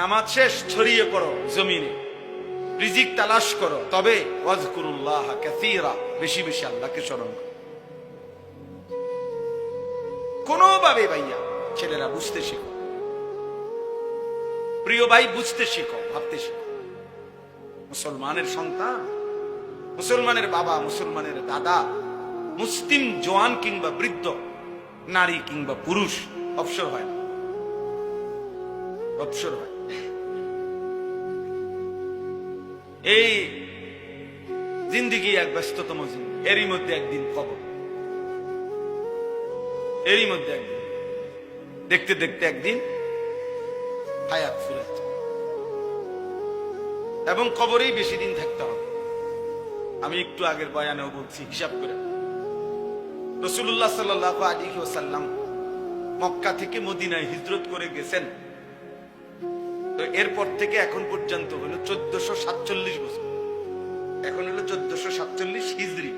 নামাজ শেষ ছড়িয়ে পড়ো জমিনে। রিজিক তালাশ করো। তবে ওয়াজকুরুল্লাহ কাসীরা, বেশি বেশি আল্লাহকে স্মরণ করো। কোনোভাবে ভাইয়া ছেলেরা বুঝতে শেখো। প্রিয় ভাই, বুঝতে শেখো, ভাবতে শেখো। মুসলমানের সন্তান, মুসলমানের বাবা, মুসলমানের দাদা, মুসলিম জোয়ান কিংবা বৃদ্ধ, নারী কিংবা পুরুষ, অবসর হয় না। অবসর হয় এই জিন্দিগি এক ব্যস্ততম জিন্দিগি। এরই মধ্যে একদিন খবর এরই মধ্যে একদিন। দেখতে দেখতে একদিন হায়াত ফুরাত এবং কবরেই বেশি দিন থাকতে হবে। আমি একটু আগের বয়ানেও বলছি, হিসাব করে। রসুল্লাহ সাল্লাহ আলী ওসাল্লাম মক্কা থেকে মদিনায় হিজরত করে গেছেন। তো এরপর থেকে এখন পর্যন্ত হলো চোদ্দশো সাতচল্লিশ বছর। এখন হলো চোদ্দশো সাতচল্লিশ হিজড়ি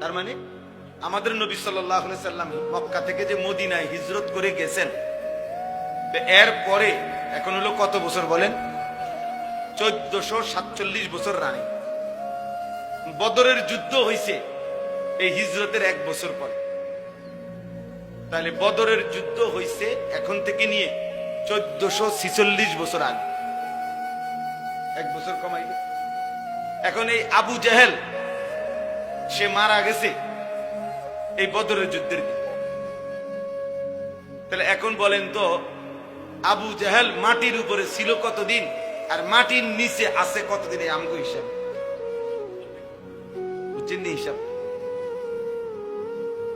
তার মানে আমাদের নবী সাল্লাম মক্কা থেকে যে মদিনায় হিজরত করে গেছেন এর পরে এখন হলো কত বছর বলেন? চোদ্দশো সাতচল্লিশ বছর রানী। বদরের যুদ্ধ হয়েছে এই হিজরতের এক বছর পরে। তাহলে বদরের যুদ্ধ হয়েছে এখন থেকে নিয়ে চোদ্দশো ছিচল্লিশ বছর আগে। এক বছর কমাইল। এখন এই আবু জাহেল, সে মারা গেছে এই বদরের যুদ্ধের দিন। তাহলে এখন বলেন তো, আবু জাহেল মাটির উপরে ছিল কতদিন আর মাটির নিচে আছে কতদিন এই আমগো হিসাব? বুঝছেন হিসাব?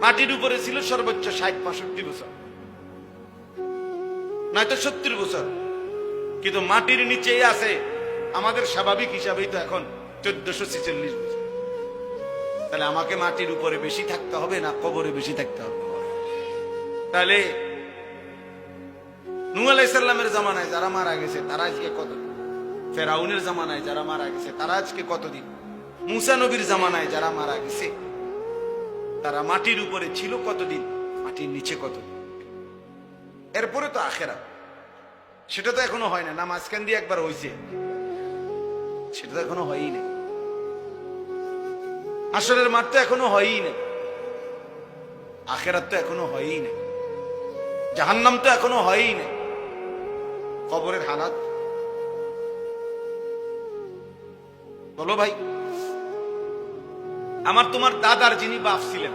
মাটির উপরে ছিল সর্বোচ্চ ষাট পঁয়ষট্টি বছর। নয়তো সত্তর বছর। কিন্তু মাটির নিচেই আছে আমাদের স্বাভাবিক হিসাবেই তো এখন চোদ্দশো ছেচল্লিশ বছর। তাহলে আমাকে মাটির উপরে বেশি থাকতে হবে না কবরে বেশি থাকতে হবে? তাহলে নু আলাইসাল্লামের জামানায় যারা মারা গেছে, তারা আজকে কতদিন? ফেরাউনের জামানায় যারা মারা গেছে, তারা আজকে কতদিন? মুসা নবীর জামানায় যারা মারা গেছে, তারা মাটির উপরে ছিল কতদিন? মাটির নিচে কতদিন? এরপরে তো আখেরা সেটা তো এখনও হয় না না মাঝখান দিয়ে একবার হয়েছে সেটা তো এখনও হয়ই না আসরের মাঠ তো এখনও হয়ই না আখেরাত তো এখনও হয়ই না জাহান্নাম তো এখনও হয়ই না কবরের হালাত। বলো ভাই, আমার তোমার দাদার যিনি বাপ ছিলেন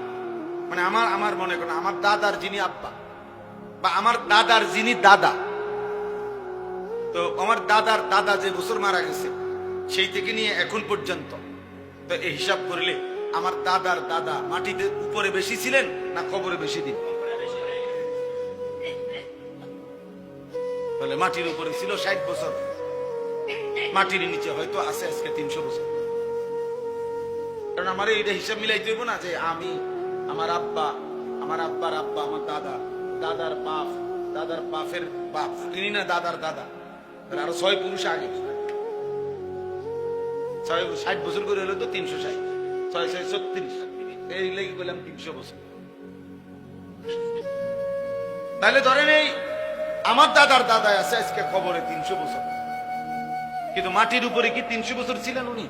মানে আমার আমার মনে করেন আমার দাদার যিনি আব্বা, বা আমার দাদার যিনি দাদা, তো আমার দাদার দাদা যে বছর মারা গেছে সেই থেকে নিয়ে এখন পর্যন্ত? তো এই হিসাব করলে আমার দাদার দাদা মাটিতে উপরে বেশি ছিলেন না কবরে বেশি দিন? তাহলে মাটির উপরে ছিল ষাট বছর। মাটির নিচে হয়তো আছে আজকে তিনশো বছর। কারণ আমার এইটা হিসাব মিলাইতে হইব না যে আমি, আমার আব্বা, আমার আব্বার আব্বা, আমার দাদা, দাদার বাপ, দাদার বাপের বাপ। তিনি না দাদার দাদা। আরও ছয় পুরুষ আগে। ছয় ষাট বছর করে হলো তো তিনশো ষাট। ছয় ছয় ছত্রিশ। এই লেগে গেলাম তিনশো বছর। তাহলে ধরেন এই আমার দাদার দাদা আছে আজকে খবরে তিনশো বছর। কিন্তু মাটির উপরে কি তিনশো বছর ছিলেন উনি?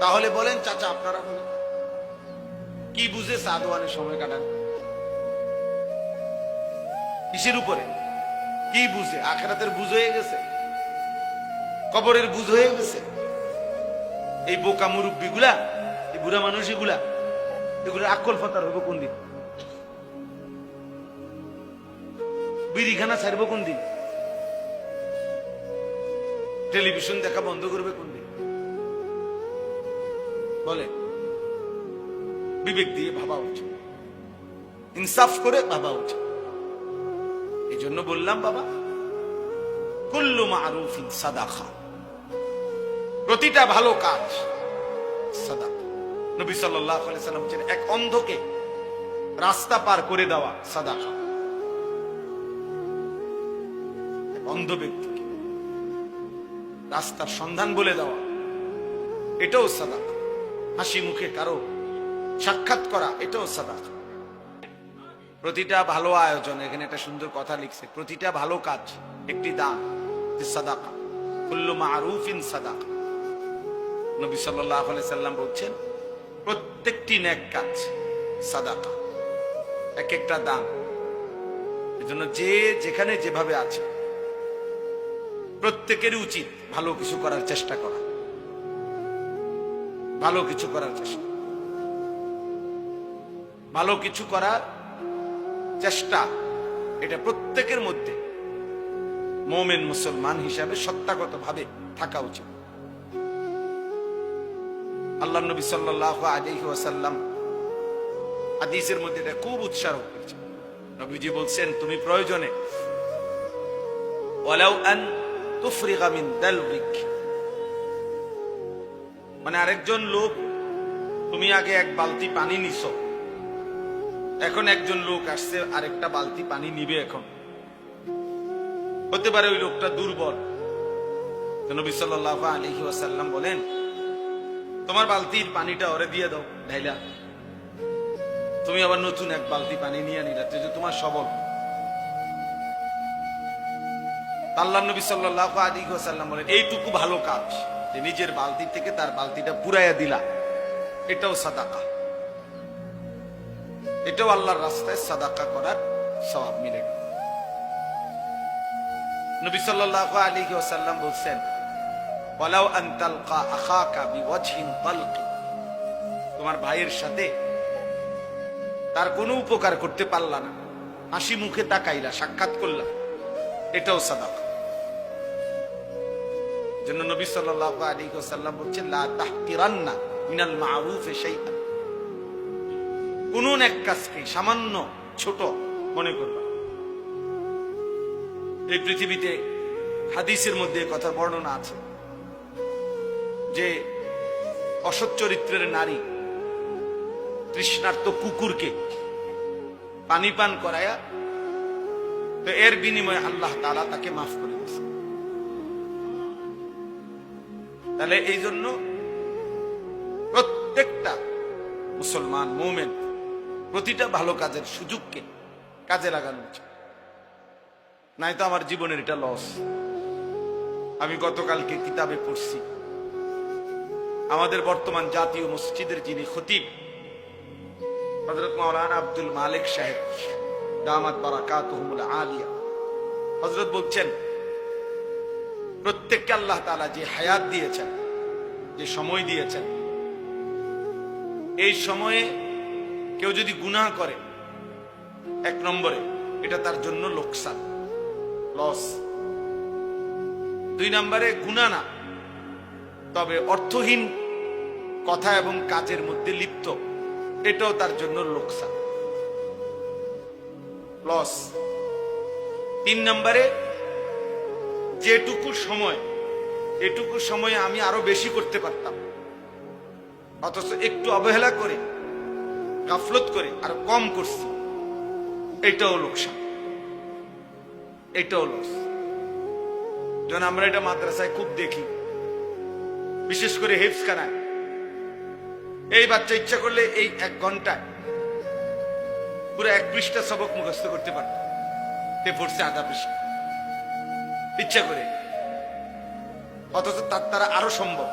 তাহলে বলেন চাচা, আপনারা বলেন। কি বুঝে সাদওয়ানের সময় কাটান? কিসের উপরে? কি বুঝে? আখেরাতের বুঝ হয়ে গেছে। কবরের বুঝ হয়ে গেছে। এই বোকা মুরব্বী গুলা এই বুড়া মানুষ এগুলা এগুলো আকল ফতার হইব কোন দিন? বিড়িখানা ছাড়বো কোন দিন? টেলিভিশন দেখা বন্ধ করবে কোন দিন? বলে, বিবেক দিয়ে ভাবা উচিত। ইনসাফ করে ভাবা উচিত। এই জন্য বললাম, বাবা, কুল্লু মারুফিন সাদাখা প্রতিটা ভালো কাজ। সাদাকা নবী সাল্লাম এক অন্ধকে রাস্তা পার করে দেওয়া এক অন্ধ ব্যক্তিকে রাস্তার সন্ধান বলে দেওয়া, এটাও সাদা হাসি মুখে কারও সাক্ষাৎ করা, এটাও সাদা প্রতিটা ভালো আয়োজন, এখানে একটা সুন্দর কথা লিখছে, প্রতিটা ভালো কাজ একটি দান সাদাকা। কুল্লু মারুফিন সাদাকা। নবী আলাইহি সাল্লাম বলছেন, প্রত্যেকটি নেক কাজ সাদাকা এক একটা দান। এজন্য যে যেখানে যেভাবে আছে, প্রত্যেকেরই উচিত ভালো কিছু করার চেষ্টা করা। ভালো কিছু করার চেষ্টা। ভালো কিছু করার চেষ্টা, এটা প্রত্যেকের মধ্যে মোমেন মুসলমান হিসাবে সত্তাগত ভাবে থাকা উচিত। আল্লাহ নবী সাল্লাহ আলাইহি ওয়াসাল্লাম হাদিসের মধ্যে এটা খুব উৎসাহ করেছে নবীজি বলছেন, তুমি প্রয়োজনে মিন আরেকজন লোক, তুমি আগে এক বালতি পানি নিছো। এখন একজন লোক আসছে, আরেকটা বালতি পানি নিবে এখন। হতে পারে ওই লোকটা দুর্বল। নবী সাল্লাহ আলহি ওয়াসাল্লাম বলেন তোমার বালতির পানিটা ওরে দিয়ে দাও, ঢাইলা। তুমি আবার নতুন এক বালতি পানি নিয়ে নিলা তো যে তোমার সবল। আল্লাহ নবী সাল্লাহ আলী সাল্লাম বলেন, এইটুকু ভালো কাজ, যে নিজের বালতি থেকে তার বালতিটা পুরাইয়া দিলা। এটাও সাদাকা। এটাও আল্লাহর রাস্তায় সাদাকা করার সবাব মিলে নবী সাল্লাহ আলী সাল্লাম বলছেন ওয়ালাউ আন তালকা আখাকা বিওয়াজহিন তালকি। তোমার ভাইয়ের সাথে তার কোনো উপকার করতে পারলা না। হাসি মুখে তাকাইলা, সাক্ষাৎ করলা। এটাও সাদাকা। জন্য নবী সাল্লাল্লাহু আলাইহি ওয়াসাল্লাম বলছেন, লা তাহকিরান্না মিনাল মারুফে শাইআন কোন এক কাজকে সামান্য ছোট মনে করবা এই পৃথিবীতে হাদিসের মধ্যে এ কথার বর্ণনা আছে। যে অসৎ চরিত্রের নারী, তৃষ্ণার্ত কুকুরকে পানি পান করায়া তো এর বিনিময়ে আল্লাহ তালা তাকে মাফ করে দিয়েছে। তাহলে এই জন্য প্রত্যেকটা মুসলমান, মোমেন প্রতিটা ভালো কাজের সুযোগকে কাজে লাগানো উচিত। নাই তো আমার জীবনের এটা লস আমি গতকালকে কিতাবে পড়ছি। আমাদের বর্তমান জাতীয় মসজিদের যিনি খতিব হজরত মৌলানা আব্দুল মালিক সাহেব, দামাত বারাকাতুহুমুল আলিয়া। হজরত বলছেন, প্রত্যেককে আল্লাহ তাআলা যে হায়াত দিয়েছেন, যে সময় দিয়েছেন, এই সময়ে কেউ যদি গুনাহ করে, এক নম্বরে এটা তার জন্য লোকসান, লস। দুই নম্বরে গুণা না, তবে অর্থহীন কথা এবং কাজের মধ্যে লিপ্ত। এটাও তার জন্য লোকসান। লস তিন নম্বরে, যেটুকু সময়, এটুকু সময়ে আমি আরও বেশি করতে পারতাম। অথচ একটু অবহেলা করে, গাফলত করে, আর কম করছি। এটাও লোকসান। এটাও লস যখন আমরা এটা মাদ্রাসায় খুব দেখি। বিশেষ করে হেফসখানায় এই বাচ্চা ইচ্ছা করলে এই এক ঘন্টায় পুরো এক পৃষ্ঠা সবক মুখস্থ করতে পারত তে পড়ছে আধা পৃষ্ঠা। ইচ্ছা করে। অথচ তার তারা আরও সম্ভব।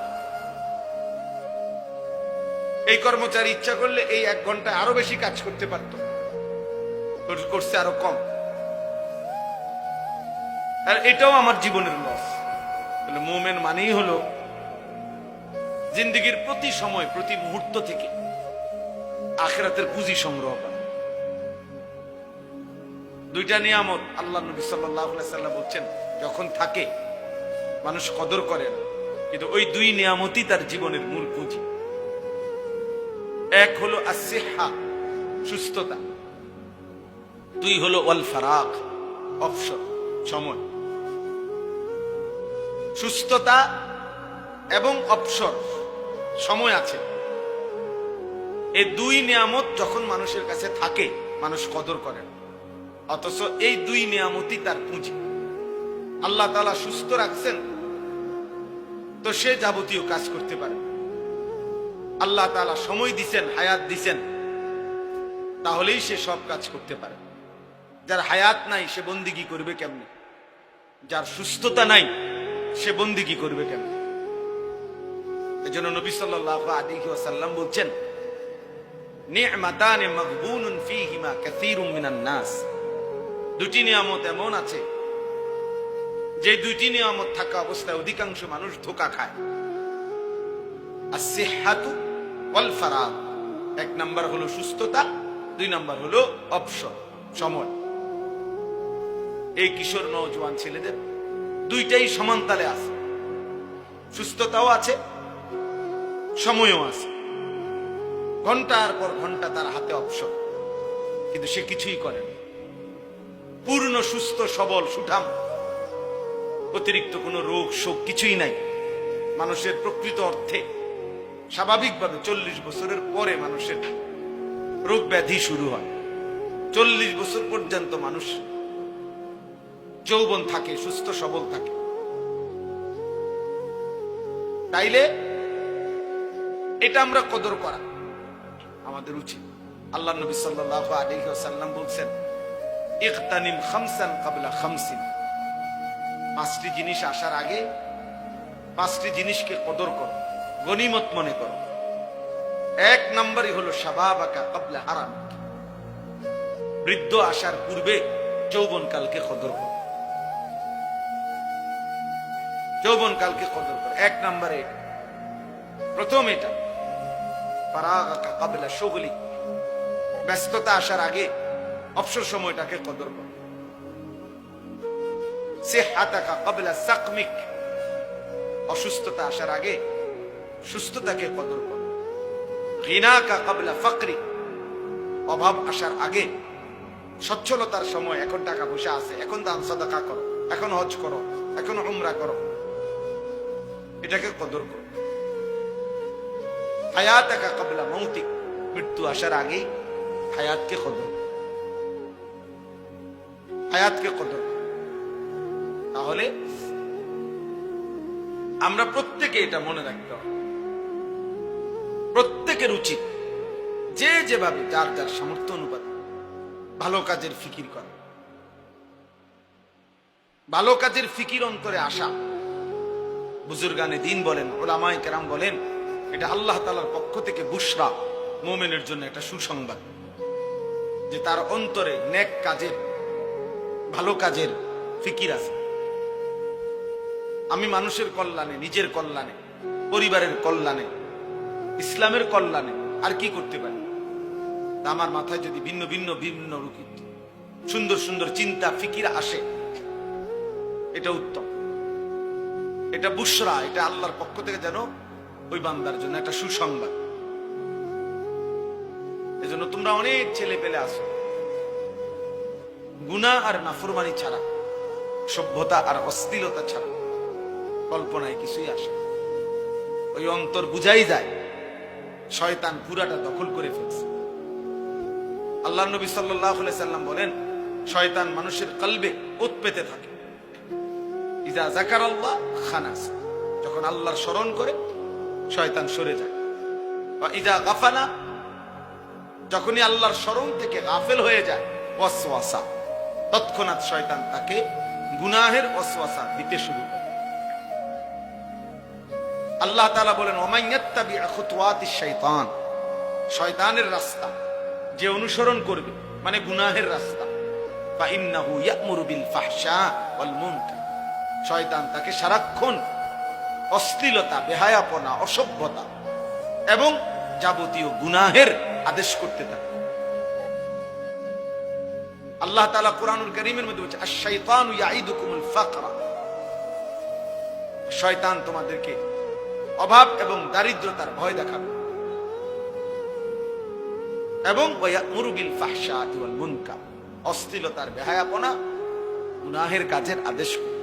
এই কর্মচারী ইচ্ছা করলে এই এক ঘন্টায় আরও বেশি কাজ করতে পারত। করছে আরও কম। আর এটাও আমার জীবনের লস মোমেন মানেই হলো জিন্দগির প্রতি সময়, প্রতি মুহূর্ত থেকে আখেরাতের পুঁজি সংগ্রহ করা। দুইটা নিয়ামত আল্লাহ নবী সাল্লাম বলছেন, যখন থাকে, মানুষ কদর করে না। কিন্তু ওই দুই নিয়ামতই তার জীবনের মূল পুঁজি। এক হলো আসিহা সুস্থতা। দুই হলো ওয়াল ফারাক অবসর, সময়। সুস্থতা এবং অবসর সময় আছে। এই দুই নিয়ামত যখন মানুষের কাছে থাকে, মানুষ কদর করে অথচ এই দুই নিয়ামতই তার পুঁজি। আল্লাহ তালা সুস্থ রাখছেন, তো সে যাবতীয় কাজ করতে পারে। আল্লাহ তালা সময় দিছেন, হায়াত দিছেন, তাহলেই সে সব কাজ করতে পারে। যার হায়াত নাই, সে বন্দিগি করবে কেমনে? যার সুস্থতা নাই, সে বন্দিগি করবে কেমনে? এই জন্য নবী সাল্লাহ আলিহি ওয়াসাল্লাম বলছেন, নি'মাতানে মাগবুনুন ফীহিমা কাসীরুম মিনান নাস। দুটি নিয়ামত এমন আছে, যে দুইটি নিয়ামত থাকা অবস্থায় অধিকাংশ মানুষ ধোকা খায়। আসিহাতু ওয়াল ফারাগ এক নাম্বার হলো সুস্থতা, দুই নাম্বার হলো অবসর, সময়। এই কিশোর নওজোয়ান ছেলেদের দুইটাই সমান তালে আছে। সুস্থতাও আছে সময়ও আছে। ঘণ্টার পর ঘণ্টা তার হাতে অবসর। কিন্তু সে কিছুই করে না। পূর্ণ, সুস্থ, সবল, সুঠাম। অতিরিক্ত কোনো রোগ, শোক কিছুই নাই। মানুষের প্রকৃত অর্থে স্বাভাবিকভাবে চল্লিশ বছরের পরে মানুষের রোগ ব্যাধি শুরু হয়। চল্লিশ বছর পর্যন্ত মানুষ যৌবন থাকে, সুস্থ, সবল থাকে। তাইলে এটা আমরা কদর করা। আমাদের উচিত। আল্লাহ নবী সাল্লাল্লাহু আলাইহি ওয়াসাল্লাম বলছেন ইগতানিম খামসান কাবলা খামসিন। পাঁচটি জিনিস আসার আগে পাঁচটি জিনিসকে কদর করো, গনিমত মনে করো। এক নম্বরই হলো শাবাবাকা কাবলা হারাম। বৃদ্ধ আসার পূর্বে যৌবন কালকে কদর করো। যৌবন কালকে কদর করো। এক নম্বরে প্রথম এটা। ব্যস্ততা আসার আগে অবসর সময়টাকে কদর করো। অসুস্থতা আসার আগে সুস্থতাকে কদর করো। ঘৃণাকা কাবলা ফাকরি অভাব আসার আগে সচ্ছলতার সময় এখন টাকা পয়সা আছে, এখন দান সদাকা করো, এখন হজ করো, এখন উমরা করো। এটাকে কদর করো। হায়াতাকা কাবলা মৌতিক মৃত্যু আসার আগেই হায়াতকে কদর। হায়াতকে কদর। তাহলে আমরা প্রত্যেকে এটা মনে রাখতে হবে। প্রত্যেকের উচিত যে যেভাবে যার যার সামর্থ্য অনুপাত ভালো কাজের ফিকির করা। ভালো কাজের ফিকির অন্তরে আসা। বুজুর্গানে দিন বলেন, ওলামায় কেরাম বলেন এটা আল্লাহ তালার পক্ষ থেকে বুসরা মোমেনের জন্য একটা সুসংবাদ। যে তার অন্তরে নেক কাজের, ভালো কাজের ফিকির আছে। আমি মানুষের কল্যাণে, নিজের কল্যাণে, পরিবারের কল্যাণে, ইসলামের কল্যাণে আর কি করতে পারি? আমার মাথায় যদি ভিন্ন ভিন্ন ভিন্ন রুকি সুন্দর সুন্দর চিন্তা, ফিকির আসে, এটা উত্তম। এটা বুসরা এটা আল্লাহর পক্ষ থেকে যেন ওই বান্দার জন্য একটা সুসংবাদ। এজন্য তোমরা অনেক ছেলে পেলে আসো গুণা আর নাফরমানি ছাড়া, সভ্যতা আর অশ্লীলতা ছাড়া কল্পনায় কিছুই আসে ওই অন্তর বুঝাই যায়, শয়তান পুরাটা দখল করে ফেলছে। আল্লাহ নবী সাল্লাম বলেন, শয়তান মানুষের কলবে ওত পেতে থাকে। যখন আল্লাহর স্মরণ করে শয়তান সরে যায়। গাফালা, যখনই আল্লাহর স্মরণ থেকে গাফেল হয়ে যায় তৎক্ষণাৎ শয়তান তাকে গুনাহের ওয়াসওয়াসা দিতে শুরু করে। আল্লাহ তাআলা বলেন ওমাইয়াত্তাবি শাইতান শয়তানের রাস্তা যে অনুসরণ করবে মানে গুনাহের রাস্তা। শয়তান তাকে সারাক্ষণ অশ্লীলতা, বেহায়াপনা, অসভ্যতা এবং যাবতীয় গুনাহের আদেশ করতে থাকে। আল্লাহ তাআলা কোরআনুল কারীমের মধ্যে বলছে, আশ-শাইতানু ইয়াইদুকুমুল ফাকরা শয়তান তোমাদেরকে অভাব এবং দারিদ্রতার ভয় দেখাবে। এবং মুরুবিল ওয়াল মুনকার, অশ্লীলতার, বেহায়াপনা, গুনাহের কাজের আদেশ করবে।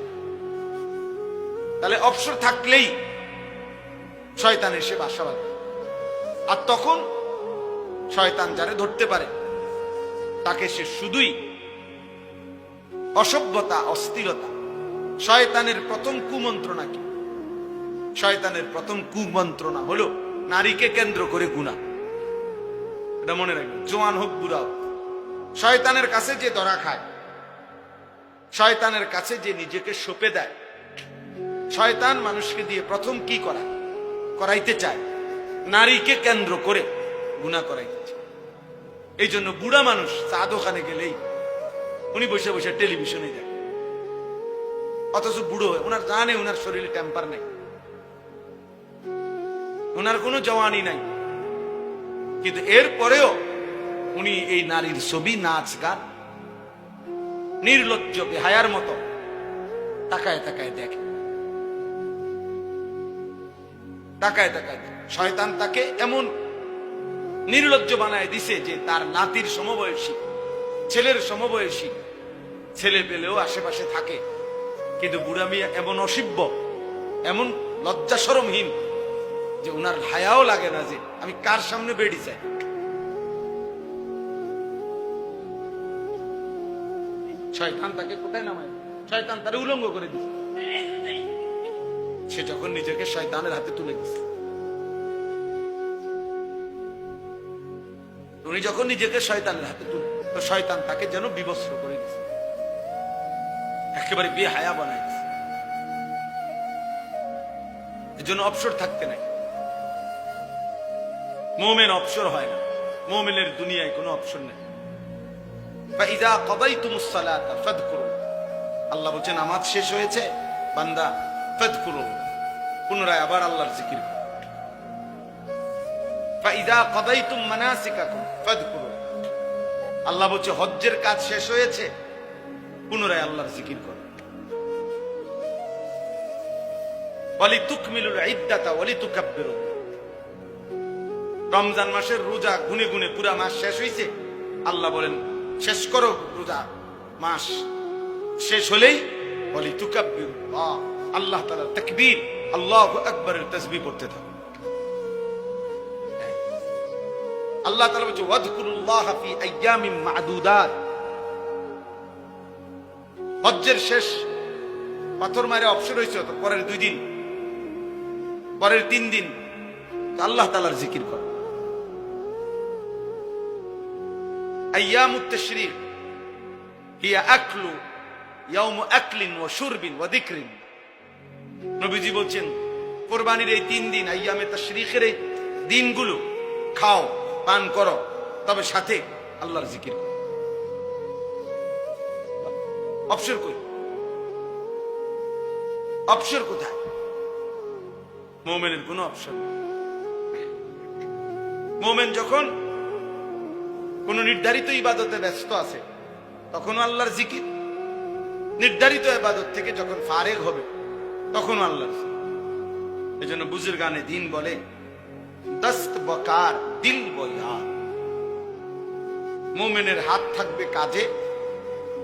তাহলে অবসর থাকলেই শয়তান এসে বাসা বাঁধে। আর তখন শয়তান যারে ধরতে পারে, তাকে সে শুধুই অসভ্যতা, অস্থিরতা, শয়তানের প্রথম কুমন্ত্রণা কি? শয়তানের প্রথম কুমন্ত্রণা হলো নারীকে কেন্দ্র করে গুণা। এটা মনে রাখবেন, জোয়ান হোক, বুড়া হোক। শয়তানের কাছে যে ধরা খায়, শয়তানের কাছে যে নিজেকে সঁপে দেয় শয়তান মানুষকে দিয়ে প্রথম কি করা? করাইতে চায়। নারীকে কেন্দ্র করে গুণা করাইতে এই জন্য বুড়া মানুষ চা দোকানে গেলেই উনি বসে বসে টেলিভিশনে দেখে। অথচ বুড়ো হয়ে, ওনার জানে ওনার শরীরে টেম্পার নেই। ওনার কোনো জওয়ানি নাই। কিন্তু এরপরেও উনি এই নারীর ছবি, নাচ, গান নির্লজ্জ বেহায়ার মতো তাকায় তাকায় দেখে। তাকায় তাকায় শয়তান তাকে এমন নির্লজ্জ বানায় দিছে যে তার নাতির সমবয়সী, ছেলের সমবয়সী, ছেলে পেলেও আশেপাশে থাকে। কিন্তু বুড়া মিয়া এমন অসিব্য, এমন লজ্জা সরমহীন যে ওনার হায়াও লাগে না যে আমি কার সামনে বেড়ি চাই শয়তান তাকে কোথায় নামায়? শয়তান তারে উলঙ্গ করে দিছে। সে যখন নিজেকে শয়তানের হাতে তুলে দিছে, উনি যখন নিজেকে শয়তানের হাতে তুলে তো শয়তান তাকে যেন বিবস্ত্র করে দিছে। একেবারে বেহায়া বানায় দিছে। জন্য অবসর থাকতে নাই। মোমেন অবসর হয় না। মোমেনের দুনিয়ায় কোনো অপশন নেই। ইদা কবাই তুমুসালাতা ফদ করো আল্লাহ বলছেন আমার শেষ হয়েছে, বান্দা ফদ করো পুনরায় আবার আল্লাহর জিকির আল্লাহ বলছে, হজ্জের কাজ শেষ হয়েছে, পুনরায় আল্লাহর জিকির করো। ওয়ালি তুকমিলুল ইদ্দাতা ওয়ালি তুকাব্বিরু রমজান মাসের রোজা গুনে গুনে পুরা মাস শেষ হয়েছে আল্লাহ বলেন, শেষ করো রোজা মাস। শেষ হলেই বলি তুকাব্বির আল্লাহ তালা তকবীর। আল্লাহু আকবারের তাসবিহ পড়তে থাকো আল্লাহ তাআলা বলছে ওয়াদকুরুল্লাহ ফি আইয়ামিন মা'দুদাত হজ্জের শেষ পাথর মারে অবসর হয়েছে তো পরের দুই দিন পরের তিন দিন আল্লাহ তাআলার জিকির করো أيام التشريق هي أكل يوم أكل وشرب وذكر নবীজি বলছেন, কোরবানির এই তিন দিন আইয়ামে তাশরিকের এই দিনগুলো খাও, পান করো, তবে সাথে আল্লাহর জিকির করো। অবসর কই? অবসর কোথায়? মোমেনের কোনো অবসর নেই। মোমেন যখন কোন নির্ধারিত ইবাদতে ব্যস্ত আছে, তখন আল্লাহর জিকির নির্ধারিত ইবাদত থেকে যখন ফারেগ হবে তখন আল্লাহ এই জন্য বুজুর গানে দিন বলে, দস্ত বকার দিল বয়ার মোমেনের হাত থাকবে কাজে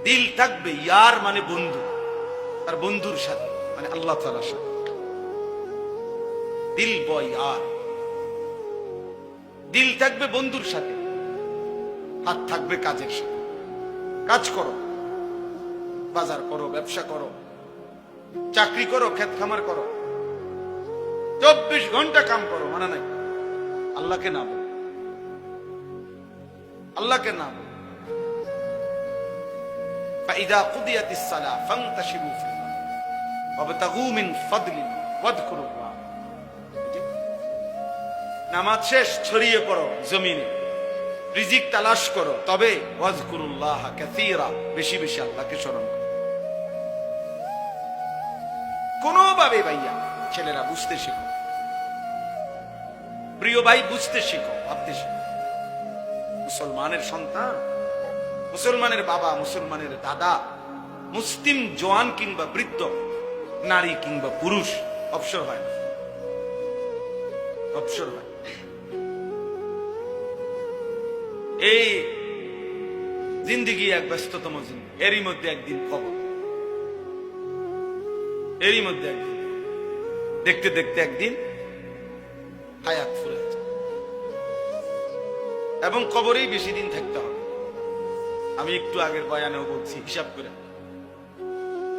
দিল থাকবে ইয়ার মানে বন্ধু, তার বন্ধুর সাথে মানে আল্লাহ তালার সাথে। দিল বয়ার দিল থাকবে বন্ধুর সাথে, হাত থাকবে কাজের সাথে। কাজ করো, বাজার করো, ব্যবসা করো চাকরি করো ক্ষেত খামার করো চব্বিশ ঘন্টা কাম করো মানে নাই আল্লাহকে না বলো আল্লাহকে না বলো فإذا قضيت الصلاة فانتشروا في الأرض وابتغوا من فضل الله واذكروا الله নামাজ শেষ ছড়িয়ে পড়ো জমিনে রিজিক তালাশ করো তবে ওয়াজকুরুল্লাহ কাসীরা বেশি বেশি আল্লাহকে স্মরণ করো কোনোভাবে ভাইয়া? ছেলেরা বুঝতে শেখো। প্রিয় ভাই, বুঝতে শেখো, ভাবতে শেখো। মুসলমানের সন্তান, মুসলমানের বাবা, মুসলমানের দাদা, মুসলিম জওয়ান কিংবা বৃদ্ধ, নারী কিংবা পুরুষ, অবসর হয় না। অবসর হয়। এই জিন্দিগি এক ব্যস্ততম জিন্দি এরই মধ্যে একদিন কবর এরই মধ্যে একদিন দেখতে দেখতে একদিন হায়াত ফুরে। এবং কবরেই বেশি দিন থাকতে হবে। আমি একটু আগের বয়ানেও বলছি, হিসাব করে।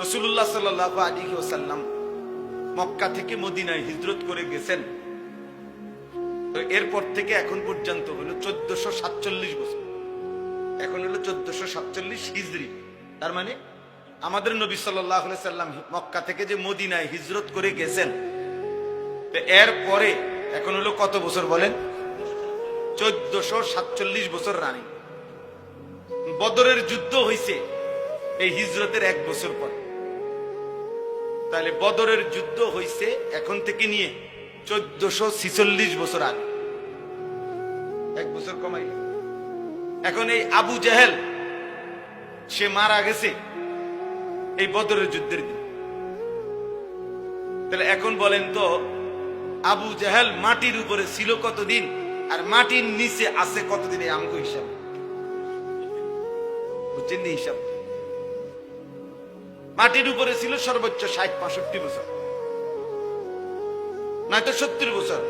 রসুল্লাহ সাল্লাহ আলী ওসাল্লাম মক্কা থেকে মদিনায় হিজরত করে গেছেন। এরপর থেকে এখন পর্যন্ত হলো চোদ্দশো সাতচল্লিশ বছর। এখন হলো চোদ্দশো সাতচল্লিশ হিজড়ি তার মানে আমাদের নবী সাল্লাহ সাল্লাম মক্কা থেকে যে মদিনায় হিজরত করে গেছেন এর পরে এখন হলো কত বছর বলেন? চোদ্দশো সাতচল্লিশ বছর রানী। বদরের যুদ্ধ হয়েছে এই হিজরতের এক বছর পরে। তাহলে বদরের যুদ্ধ হয়েছে এখন থেকে নিয়ে চোদ্দশো ছিচল্লিশ বছর আগে। এক বছর কমাই এখন এই আবু জাহেল, সে মারা গেছে এই বদরের যুদ্ধের দিন। তাহলে এখন বলেন তো আবু জাহেল মাটির উপরে ছিল কতদিন? আর মাটির নিচে আছে কতদিন? এই আমগো হিসাব। বুঝছেন হিসাব? মাটির উপরে ছিল সর্বোচ্চ ষাট, পঁয়ষট্টি বছর। নয়তো সত্তর বছর।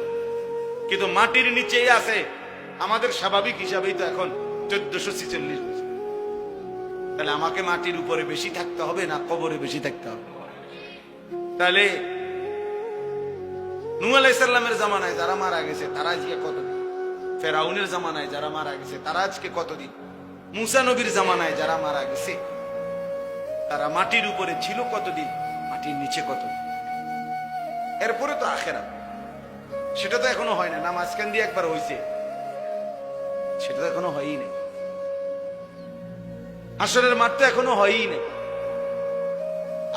কিন্তু মাটির নিচেই আছে। আমাদের স্বাভাবিক হিসাবেই তো এখন চোদ্দশো ছিচল্লিশ বছর। তাহলে আমাকে মাটির উপরে বেশি থাকতে হবে না কবরে বেশি থাকতে হবে? তাহলে নু আলাইসাল্লামের জামানায় যারা মারা গেছে, তারা আজকে কতদিন? ফেরাউনের জামানায় যারা মারা গেছে, তারা আজকে কতদিন? মুসা নবীর জামানায় যারা মারা গেছে, তারা মাটির উপরে ছিল কতদিন? মাটির নিচে কতদিন? এরপরে তো আখেরা। সেটা তো এখনও হয় না নামাজ কান দিয়ে একবার হয়েছে সেটা তো এখনও হয়ই নেই। আসরের মাঠ তো এখনও হয়ই নেই।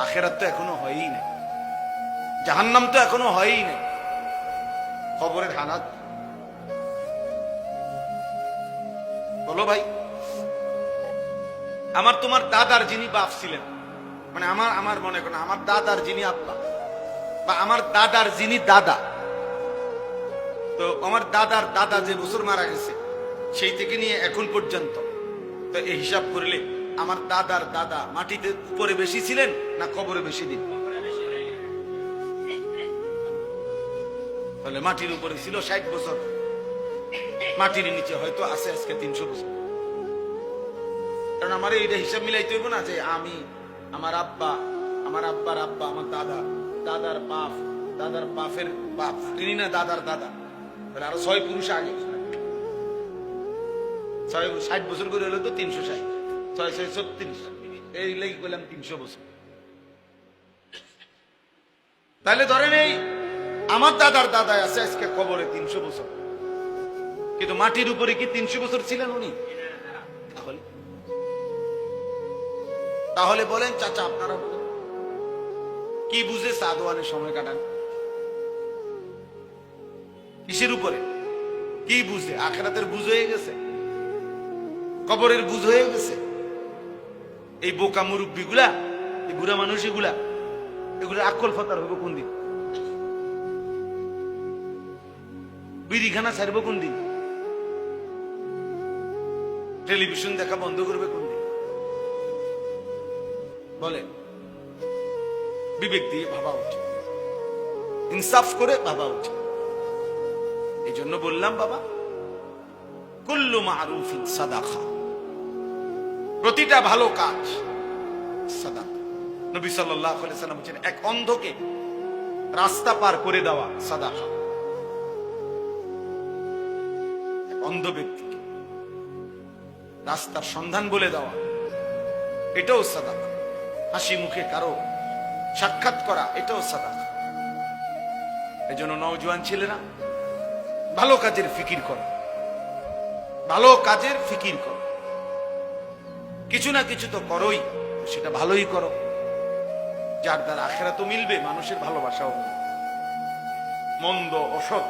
আখেরাত তো এখনও হয়ই নেই। জাহান্নাম তো এখনও হয়ই নেই। খবরের হানাত বলো ভাই, আমার তোমার দাদার যিনি বাপ ছিলেন মানে আমার আমার মনে করেন আমার দাদার যিনি আব্বা, বা আমার দাদার যিনি দাদা, তো আমার দাদার দাদা যে বছর মারা গেছে, সেই থেকে নিয়ে এখন পর্যন্ত, তো এই হিসাব করলে আমার দাদার দাদা মাটিতে উপরে বেশি ছিলেন না কবরে বেশি দিন? তাহলে মাটির উপরে ছিল ষাট বছর। মাটির নিচে হয়তো আছে আজকে তিনশো বছর। কারণ আমার এইটা হিসাব মিলাইতে হইব না যে আমি, আমার আব্বা, আমার আব্বার আব্বা, আমার দাদা, দাদার বাপ, দাদার বাপের বাপ, তিনি না দাদার দাদা। তাহলে আরও ছয় পুরুষ আগে। ছয়, ষাট বছর করে হলো তো তিনশো ষাট। ছয় ছয়, ছত্রিশ। এই লেগে করলাম তিনশো বছর। তাহলে ধরেন এই আমার দাদার দাদা আছে আজকে কবরে তিনশো বছর। কিন্তু মাটির উপরে কি তিনশো বছর ছিলেন উনি? তাহলে? তাহলে বলেন, চাচা, আপনারা কি বুঝে সাদওয়ানের সময় কাটান? কিসের উপরে? কি বুঝে? আখেরাতের বুঝ হয়ে গেছে? কবরের বুঝ হয়ে গেছে? এই বোকা মুরব্বী গুলা এই বুড়া মানুষ এগুলা এগুলো আকল ফতার হবে কোন দিন বিড়িখানা ছাড়ব কোন দিন? টেলিভিশন দেখা বন্ধ করবে কোন দিন? বলেন বিবেক দিয়ে ভাবা উচিত। ইনসাফ করে ভাবা উচিত। এই জন্য বললাম, বাবা, কুল্লু মারুফিন সাদাখা প্রতিটা ভালো কাজ সাদাকা। নবী আলাইহি সাল্লাম বলেছেন, এক অন্ধকে রাস্তা পার করে দেওয়া সাদাকা। অন্ধ ব্যক্তিকে। রাস্তার সন্ধান বলে দেওয়া। এটাও সাদাকা। হাসি মুখে কারও সাক্ষাৎ করা, এটাও সাদাকা। এই জন্য নওজোয়ান ছেলেরা, ভালো কাজের ফিকির করো। ভালো কাজের ফিকির করো। কিছু না কিছু তো করোই, সেটা ভালোই করো। যার দ্বারা আখেরা তো মিলবে, মানুষের ভালোবাসাও মন্দ, অসৎ,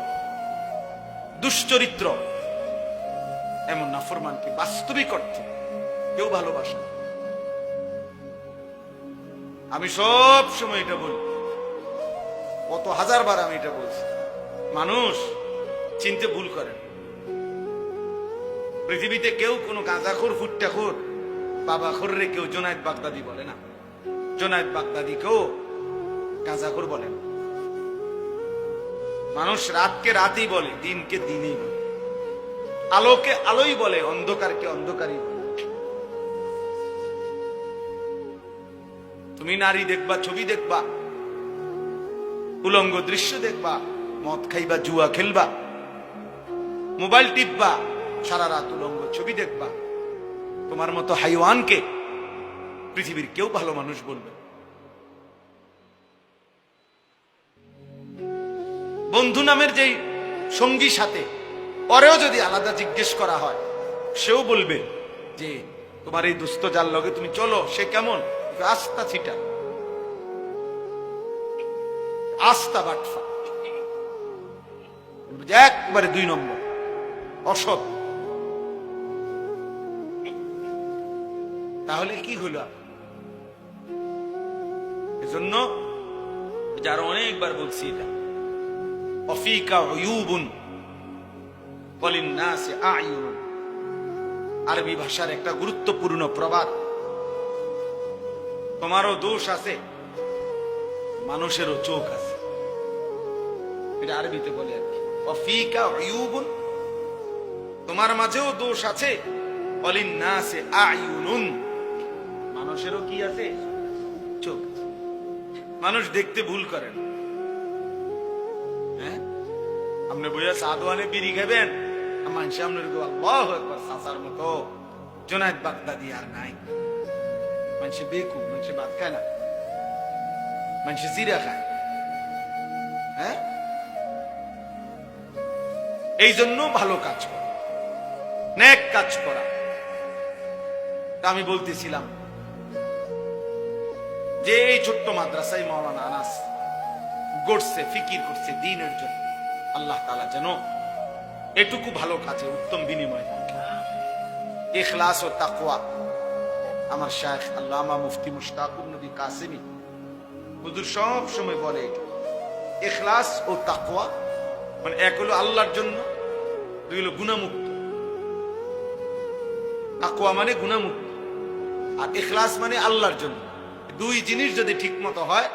দুশ্চরিত্র এমন নাফরমানকে বাস্তবিক অর্থে। কেউ ভালোবাসে আমি সব সময় এটা বলি। কত হাজার বার আমি এটা বলছি। মানুষ চিনতে ভুল করে। পৃথিবীতে কেউ কোনো গাঁজাখোর, ফুট্টাখোর বাবা খোররে কেউ জোনায়েদ বাগদাদি বলে না। জোনায়েদ বাগদাদি কেউ গাঁজাখোর বলে মানুষ রাতকে রাতই বলে, দিনকে দিনই বলে। আলোকে আলোই বলে, অন্ধকারকে অন্ধকারই বলে। তুমি নারী দেখবা, ছবি দেখবা, উলঙ্গ দৃশ্য দেখবা, মদ খাইবা, জুয়া খেলবা, মোবাইল টিপবা, সারা রাত উলঙ্গ ছবি দেখবা। তোমার মতো হাইওয়ানকে পৃথিবীর কেউ ভালো মানুষ বলবে বন্ধু নামের যেই সঙ্গী সাথে পরেও যদি আলাদা জিজ্ঞেস করা হয় সেও বলবে যে তোমার এই দুস্থ যার লগে তুমি চলো সে কেমন? আস্তা ছিটা। আস্তা বাটফা। একবারে দুই নম্বর। অসৎ। তাহলে কি হলো? এজন্য যারা অনেকবার বলছি এটা। অফিকা ইউবুন নাসে আয়ুন আরবি ভাষার একটা গুরুত্বপূর্ণ প্রবাদ। তোমারও দোষ আছে, মানুষেরও চোখ আছে। এটা আরবিতে বলে আর কি। অফিকা ইউবুন তোমার মাঝেও দোষ আছে নাসে আয়ুনুন মানুষেরও কি আছে? চোখ মানুষ দেখতে ভুল করেন হ্যাঁ? আপনি বইয়া সাদওয়ানে বিড়ি খাবেন? হ্যাঁ? এই জন্য ভালো কাজ করা। কাজ করা। আমি বলতেছিলাম যে এই ছোট্ট মাদ্রাসায় মৌলানা আনাস গড়ছে, ফিকির করছে দিনের জন্য। আল্লাহ তালা যেন এটুকু ভালো কাজে, উত্তম বিনিময় দেন। ইখলাস ও তাকওয়া আমার শায়েখ আল্লামা মুফতি মুশতাকুর নবী কাসিমি, হুজুর সব সময় বলে এটা। ইখলাস ও তাকুয়া মানে এক হলো আল্লাহর জন্য, দুই হলো গুণামুক্ত তাকওয়া মানে গুণামুক্ত, আর ইখলাস মানে আল্লাহর জন্য দুই জিনিস যদি ঠিক মতো হয়